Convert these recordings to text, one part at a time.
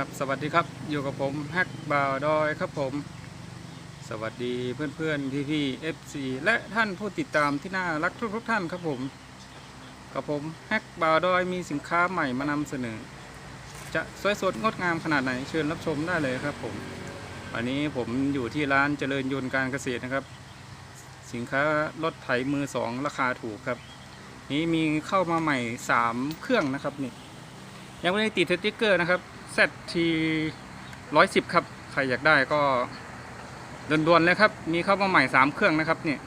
ครับสวัสดีครับอยู่กับผมแฮกบ่าวดอยครับผม สวัสดีเพื่อนๆพี่ๆ FC และท่านผู้ติดตามที่น่ารักทุกๆท่านครับผมกับผมแฮกบ่าวดอยมีสินค้าใหม่มานำเสนอ จะสวยสดงดงามขนาดไหนเชิญรับชมได้เลยครับผมวันนี้ผมอยู่ที่ร้านเจริญยนต์การเกษตรนะครับ สินค้ารถไถมือสองราคาถูกครับ นี้มีเข้ามาใหม่ 3 เครื่องนะครับนี่ยังไม่ได้ติดสติ๊กเกอร์นะครับ ZT 110 ครับ ใครอยากได้ก็ด่วนๆเลยครับ มีเข้ามาใหม่ 3 เครื่องนะครับเนี่ย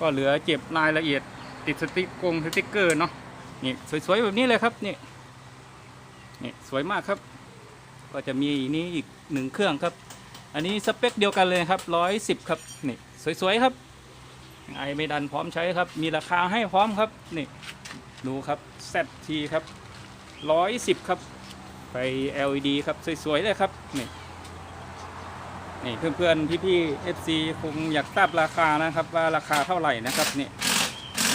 ก็เหลือเก็บรายละเอียดติดสติ๊กกงสติ๊กเกอร์เนาะนี่สวยๆแบบนี้เลยครับนี่นี่สวยมากครับ ก็จะมีนี้อีกหนึ่งเครื่องครับ อันนี้สเปคเดียวกันเลยครับ 110 ครับนี่สวยๆครับไอไม่ดันพร้อมใช้ครับ มีราคาให้พร้อมครับนี่ดูครับ ZT ครับ 110 ครับ ไฟ LED ครับ สวย ๆ เลยครับ นี่ นี่เพื่อนๆ พี่ๆ FC คงอยากทราบราคานะครับ ว่าราคาเท่าไหร่นะครับ นี่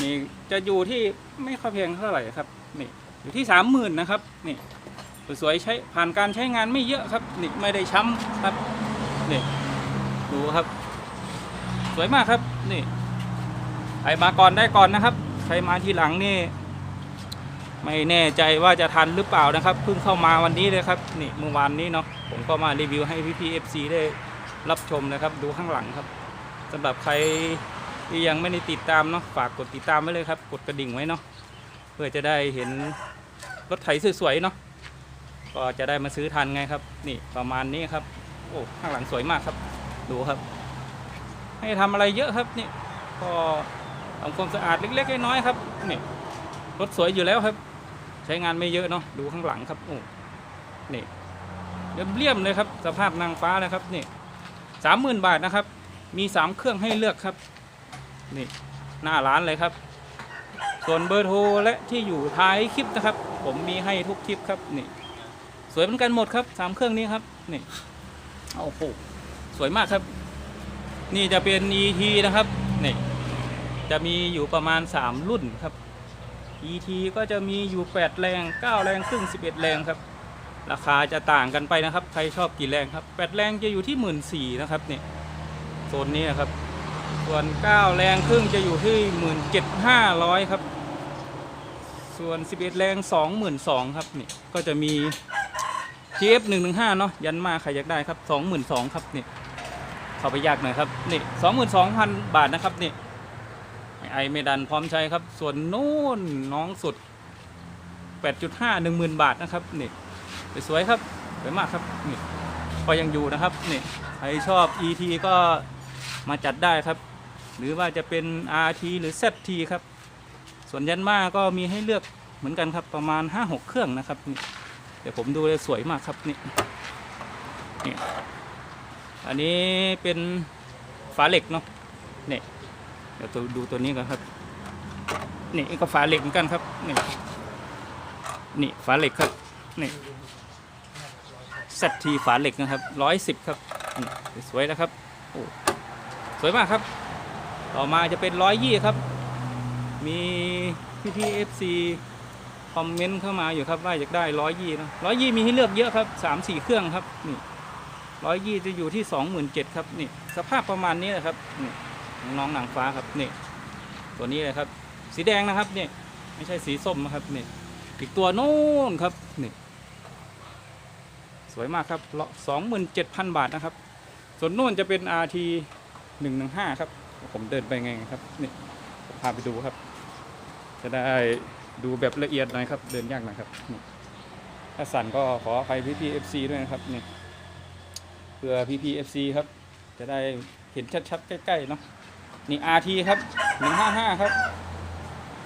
นี่จะอยู่ที่ไม่ค่อยแพงเท่าไหร่ครับ นี่อยู่ที่30,000นะครับ นี่สวยๆใช้ผ่านการใช้งานไม่เยอะครับ นี่ไม่ได้ช้ำครับ นี่ดูครับ สวยมากครับ นี่ใครมาก่อนได้ก่อนนะครับ ใครมาทีหลังนี่ ไม่แน่ใจว่าจะทันหรือเปล่านะครับเพิ่งเข้ามาวันนี้เลยครับนี่เมื่อวานนี้เนาะผมก็มารีวิวให้พี่พีเอฟซีได้รับชมนะครับ ดูข้างหลังครับสำหรับใครที่ยังไม่ได้ติดตามเนาะฝากกดติดตามไว้เลยครับ กดกระดิ่งไว้เนาะเพื่อจะได้เห็นรถไถสวยๆเนาะก็จะได้มาซื้อทันไงครับ นี่ประมาณนี้ครับโอ้ข้างหลังสวยมากครับ ดูครับ ให้ทำอะไรเยอะครับนี่ก็ทำความสะอาดเล็กๆน้อยๆครับนี่ รถสวยอยู่แล้วครับ ใช้งานไม่เยอะเนาะดูข้างหลังครับโอ้นี่เรียบๆเลยครับ สภาพนางฟ้าเลยครับนี่สามหมื่นบาทนะครับ มีสามเครื่องให้เลือกครับ นี่ หน้าร้านเลยครับ ส่วนเบอร์โทรและที่อยู่ท้ายคลิปนะครับ ผมมีให้ทุกคลิปครับนี่ สวยเหมือนกันหมดครับสามเครื่องนี้ครับนี่โอ้โหสวยมากครับ นี่จะเป็น ET นะครับนี่จะมีอยู่ประมาณ 3 รุ่นครับ ET ก็จะมีอยู่ 8 แรง 9 แรงครึ่ง 11 แรงครับ ราคาจะต่างกันไปนะครับ ใครชอบกี่แรงครับ 8 แรงจะอยู่ที่ 1 4ื่นนะครับเนี่ยโซนนี้นะครับ ส่วน 9 แรงครึ่งจะอยู่ที่ 17,500 ครับ ส่วน 11 แรง 22,000ครับนี่ก็จะมี GF 115เนาะยันมาใครอยากได้ครับ22,000ครับนี่เข้าไปยากหน่อยครับนี่22,000 บาทนะครับนี่ ไอเมดันพร้อมใช้ครับ ส่วนนู้นน้องสุด 8.5 10,000 บาทนะครับนี่สวยครับสวยมากครับนี่ก็ยังอยู่นะครับนี่ใครชอบ ET ก็มาจัดได้ครับ หรือว่าจะเป็น RT หรือ ZT ครับ ส่วนยันมาก็มีให้เลือกเหมือนกันครับประมาณ 5-6 เครื่องนะครับนี่เดี๋ยวผมดูเลยสวยมากครับนี่นี่อันนี้เป็นฝาเหล็กเนาะนี่ เดี๋ยวตัวดูตัวนี้ก่อนครับ นี่ก็ฝาเหล็กเหมือนกันครับ นี่ นี่ฝาเหล็กครับ นี่เซตทีฝาเหล็กนะครับร้อยสิบครับสวยนะครับโอ้สวยมากครับ ต่อมาจะเป็นร้อยยี่ครับ มีพี่พีเอฟซีคอมเมนต์เข้ามาอยู่ครับว่าอยากได้ร้อยยี่นะร้อยยี่มีให้เลือกเยอะครับสามสี่เครื่องครับนี่ร้อยยี่จะอยู่ที่สองหมื่นเจ็ดครับนี่สภาพประมาณนี้นะครับนี่ น้องหนังฟ้าครับนี่ตัวนี้เลยครับ สีแดงนะครับนี่ไม่ใช่สีส้มนะครับนี่อีกตัวโน้นครับนี่สวยมากครับสองหมื่นเจ็ดพันบาทนะครับ ส่วนโน้นจะเป็น RT หนึ่งหนึ่งห้าครับ ผมเดินไปไงครับนี่พาไปดูครับ จะได้ดูแบบละเอียดหน่อยครับ เดินยากหน่อยครับนี่ถ้าสั่นก็ขออภัยพี่พีเอฟซีด้วยนะครับนี่เพื่อพี่พีเอฟซีครับ จะได้เห็นชัดๆ ใกล้ๆเนาะ นี่ RT ครับ155ครับ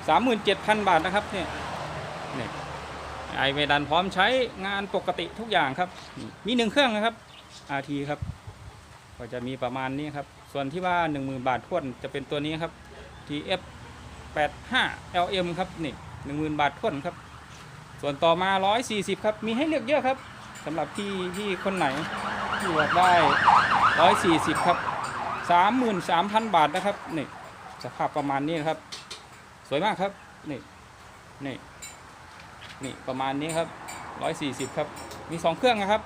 37,000บาทนะครับเนี่ยนี่ไอเวดันพร้อมใช้งานปกติทุกอย่างครับ มีหนึ่งเครื่องนะครับ RT ครับ ก็จะมีประมาณนี้ครับ ส่วนที่ว่า10,000บาททวนจะเป็นตัวนี้ครับ TF 85 LM ครับนี่10,000บาททวนครับ ส่วนต่อมา 140 ครับ มีให้เลือกเยอะครับสำหรับพี่พี่คนไหนที่อยากได้ 140 ครับ 33,000 บาทนะครับนี่สภาพประมาณนี้นะครับ สวยมากครับนี่นี่นี่ประมาณนี้ครับ 140 ครับ มีสองเครื่องนะครับ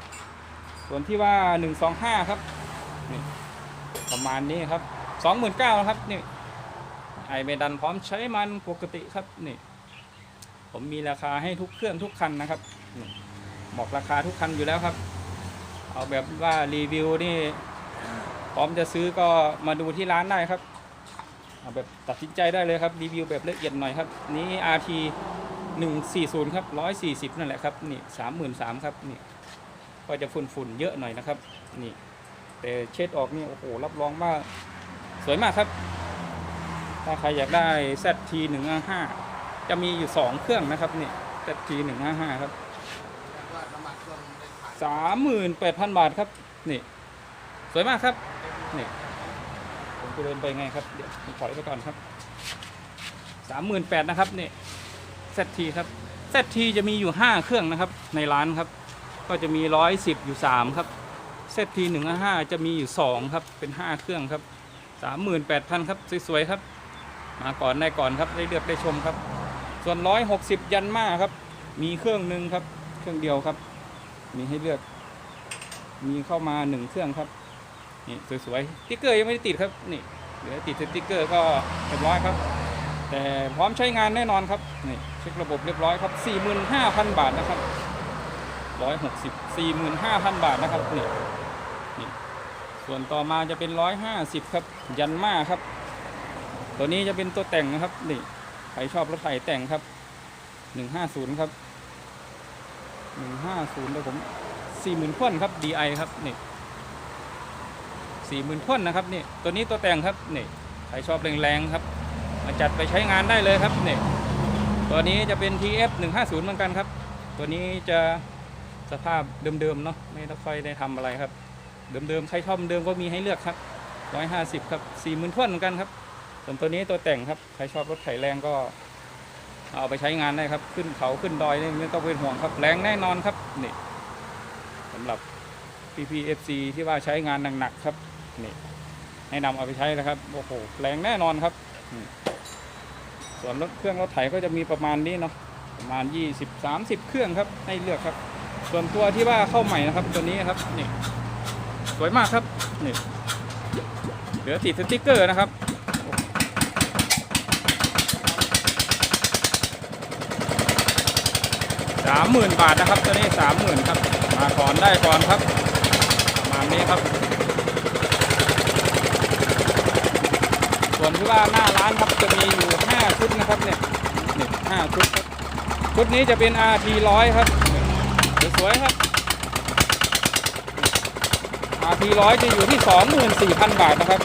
ส่วนที่ว่าหนึ่งสองห้าครับนี่ประมาณนี้ครับสองหมื่นเก้าครับนี่ไอเมดันพร้อมใช้มันปกติครับนี่ผมมีราคาให้ทุกเครื่องทุกคันนะครับบอกราคาทุกคันอยู่แล้วครับ เอาแบบว่ารีวิวนี่ พร้อมจะซื้อก็มาดูที่ร้านได้ครับเอาแบบตัดสินใจได้เลยครับรีวิวแบบละเอียดหน่อยครับ นี้ RT 140ครับ140 นั่นแหละครับนี่33,000ครับนี่ก็จะฝุ่นฝุ่นเยอะหน่อยนะครับ นี่ แต่เช็ดออกนี่โอ้โหรับรองว่าสวยมากครับ ถ้าใครอยากได้ ZT 1 5จะมีอยู่ 2 เครื่องนะครับนี่ ZT 1 5 5ครับ38,000 บาทครับนี่ สวยมากครับ นี่ผมจะเดินไปไงครับ เดี๋ยวผมถอยไปก่อนครับ38,000นะครับนี่ ZT ครับ ZT จะมีอยู่5เครื่องนะครับ ในร้านครับ ก็จะมี110อยู่3ครับ ZT 155จะมีอยู่2ครับ เป็น5เครื่องครับ38,000ครับสวยๆครับ มาก่อนได้ก่อนครับได้เลือกได้ชมครับ ส่วน160ยันมาครับ มีเครื่องหนึ่งครับ เครื่องเดียวครับ มีให้เลือก มีเข้ามา1เครื่องครับ นี่สวยๆสติ๊กเกอร์ยังไม่ได้ติดครับนี่เหลือติดสติ๊กเกอร์ก็เรียบร้อยครับ แต่พร้อมใช้งานแน่นอนครับนี่เช็คระบบเรียบร้อยครับ 45,000 บาทนะครับร้อยหกสิบสี่หมื่นห้าพันบาทนะครับนี่นี่ส่วนต่อมาจะเป็นร้อยห้าสิบครับ ยันมาครับ ตัวนี้จะเป็นตัวแต่งนะครับนี่ใครชอบรถไถแต่งครับหนึ่งห้าศูนย์ครับหนึ่งห้าศูนย์เดี๋ยวผมสี่หมื่นพ่นครับ DI ครับนี่ สี่หมื่นพ่นนะครับนี่ตัวนี้ตัวแต่งครับนี่ใครชอบแรงๆครับ มาจัดไปใช้งานได้เลยครับนี่ตัวนี้จะเป็น TF 150เหมือนกันครับ ตัวนี้จะสภาพเดิมๆเนาะไม่ต้องค่อยได้ทำอะไรครับ เดิมๆใครชอบเดิมก็มีให้เลือกครับร้อยห้าสิบครับสี่หมื่นทวนเหมือนกันครับส่วนตัวนี้ตัวแต่งครับใครชอบรถไถแรงก็เอาไปใช้งานได้ครับ ขึ้นเขาขึ้นดอยนี่ไม่ต้องเป็นห่วงครับ แรงแน่นอนครับนี่สำหรับ PPFC ที่ว่าใช้งานหนักๆครับ นี่ให้นำเอาไปใช้นะครับโอ้โหแรงแน่นอนครับ ส่วนรถเครื่องรถไถก็จะมีประมาณนี้เนาะประมาณ 20 30 เครื่องครับให้เลือกครับ ส่วนตัวที่ว่าเข้าใหม่นะครับ ตัวนี้ครับนี่สวยมากครับนี่เหลือติดสติ๊กเกอร์นะครับสามหมื่นบาทนะครับ ตัวนี้สามหมื่นครับ มาก่อนได้ก่อนครับ ประมาณนี้ครับ วนที่ว่าหน้าร้านครับจะมีอยู่ห้าชุดนะครับเนี่ยนี่ห้าชุดครับชุดนี้จะเป็น RT ร้อยครับสวยครับ RT ร้อยจะอยู่ที่ 24,000 บาทนะครับ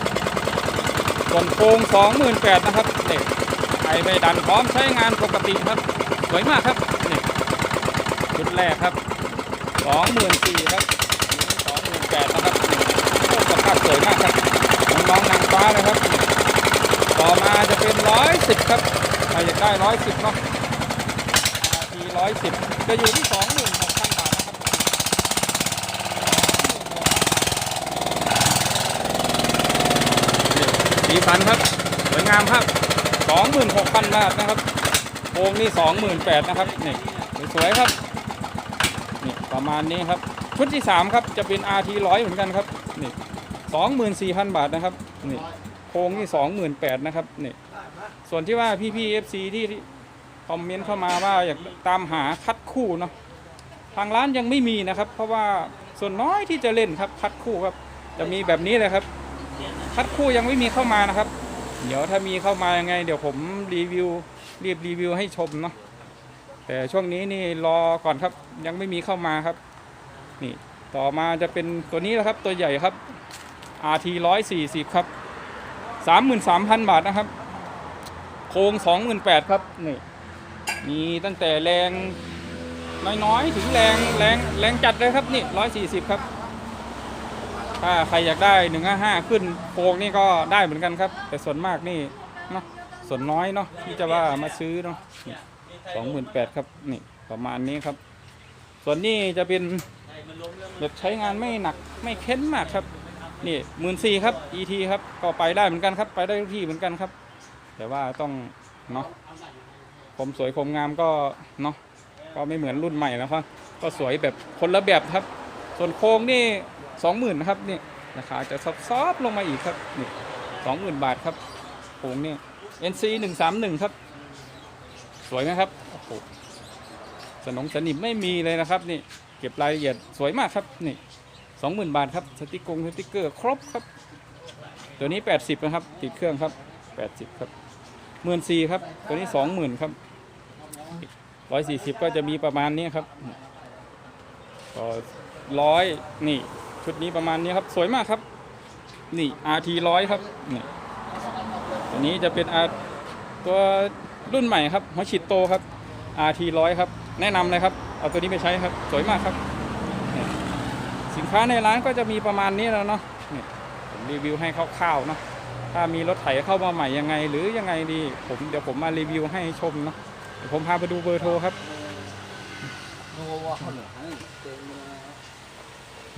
ส่วนโครง28,000นะครับเนี่ยไอไปดันพร้อมใช้งานปกติครับ สวยมากครับนี่ชุดแรกครับ 24,000ครับ28,000นะครับนี่สภาพสวยมากครับน้องๆนางฟ้าเลยครับ ต่อมาจะ 110ครับใครอยากได้110เนาะทีร้อยสิบจะอยู่ที่สองหมื่นหกพันบาทนะครับสีสันครับสวยงามครับสองหมื่นหกพันบาทนะครับโค้งนี่สองหมื่นแปดนะครับนี่สวยๆครับนี่ประมาณนี้ครับชุดที่สามครับจะเป็น RT ร้อยเหมือนกันครับนี่สองหมื่นสี่พันบาทนะครับนี่โค้งนี่สองหมื่นแปดนะครับนี่ ส่วนที่ว่าพี่ๆ FC ที่คอมเมนต์เข้ามาว่าอยากตามหาคัดคู่เนาะทางร้านยังไม่มีนะครับ เพราะว่าส่วนน้อยที่จะเล่นครับคัดคู่ครับ จะมีแบบนี้เลยครับ คัดคู่ยังไม่มีเข้ามานะครับ เดี๋ยวถ้ามีเข้ามายังไง เดี๋ยวผมรีวิวรีบรีวิวให้ชมเนาะแต่ช่วงนี้นี่รอก่อนครับยังไม่มีเข้ามาครับ นี่ต่อมาจะเป็นตัวนี้แหละครับตัวใหญ่ครับ RT 140 ครับ 33,000 บาทนะครับ โครง28,000ครับนี่มีตั้งแต่แรงน้อยๆถึงแรงแรงแรงจัดเลยครับนี่ร้อยสี่สิบครับ ถ้าใครอยากได้หนึ่งห้าห้าขึ้นโค้งนี่ก็ได้เหมือนกันครับ แต่ส่วนมากนี่เนาะส่วนน้อยเนาะที่จะว่ามาซื้อเนาะสองหมื่นแปดครับนี่ประมาณนี้ครับ ส่วนนี้จะเป็นแบบใช้งานไม่หนักไม่เค้นมากครับนี่หมื่นสี่ครับ ET ครับก็ไปได้เหมือนกันครับ ไปได้ทุกที่เหมือนกันครับ แต่ว่าต้องเนาะผมสวยผมงามก็เนาะก็ไม่เหมือนรุ่นใหม่แล้วครับก็สวยแบบคนละแบบครับ ส่วนโครงนี่สองหมื่นครับนี่ราคาจะซอฟๆลงมาอีกครับนี่สองหมื่นบาทครับโครงนี่ NC หนึ่งสามหนึ่งครับ สวยไหมครับโอ้โหสนองสนิมไม่มีเลยนะครับนี่เก็บรายละเอียดสวยมากครับนี่สองหมื่นบาทครับสติกงสติกเกอร์ครบครับ ตัวนี้80นะครับติดเครื่องครับ80ครับ หมื่นสี่ครับ ตัวนี้20,000ครับ140ก็จะมีประมาณนี้ครับก็ร้อยนี่ ชุดนี้ประมาณนี้ครับ สวยมากครับ นี่ RT ร้อยครับนี่ตัวนี้จะเป็น R ตัวรุ่นใหม่ครับหัวฉีดโตครับ RT ร้อยครับ แนะนำเลยครับ เอาตัวนี้ไปใช้ครับ สวยมากครับ สินค้าในร้านก็จะมีประมาณนี้แล้วเนาะผมรีวิวให้คร่าวๆเนาะ ถ้ามีรถไถเข้ามาใหม่ยังไง หรือยังไงดีผมเดี๋ยวผมมารีวิวให้ชมเนาะเดี๋ยวผมพาไปดูเบอร์โทรครับ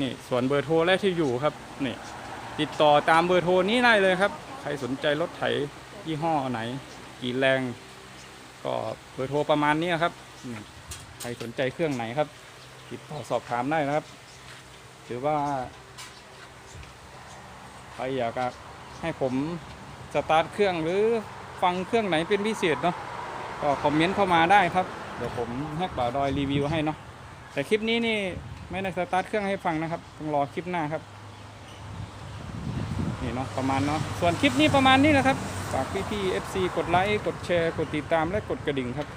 นี่ส่วนเบอร์โทรและที่อยู่ครับนี่ติดต่อตามเบอร์โทรนี้ได้เลยครับ ใครสนใจรถไถยี่ห้อไหน กี่แรง ก็เบอร์โทรประมาณนี้ครับใครสนใจเครื่องไหนครับ ติดต่อสอบถามได้นะครับ หรือว่าใครอยากจะ ให้ผมสตาร์ทเครื่องหรือฟังเครื่องไหนเป็นพิเศษเนาะก็คอมเมนต์เข้ามาได้ครับ เดี๋ยวผมแฮกบ่าวดอยรีวิวให้เนาะแต่คลิปนี้นี่ไม่ได้สตาร์ทเครื่องให้ฟังนะครับต้องรอคลิปหน้าครับนี่เนาะประมาณเนาะส่วนคลิปนี้ประมาณนี้นะครับฝากพี่ๆ FC กดไลค์กดแชร์กดติดตามและกดกระดิ่งครับ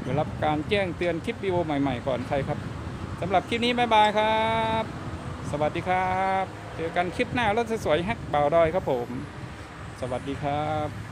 เพื่อรับการแจ้งเตือนคลิปวิดีโอใหม่ๆก่อนใครครับสำหรับคลิปนี้บ๊ายบายครับ สวัสดีครับ เจอกันคลิปหน้ารถสวยๆแฮกบ่าดอยครับผม สวัสดีครับ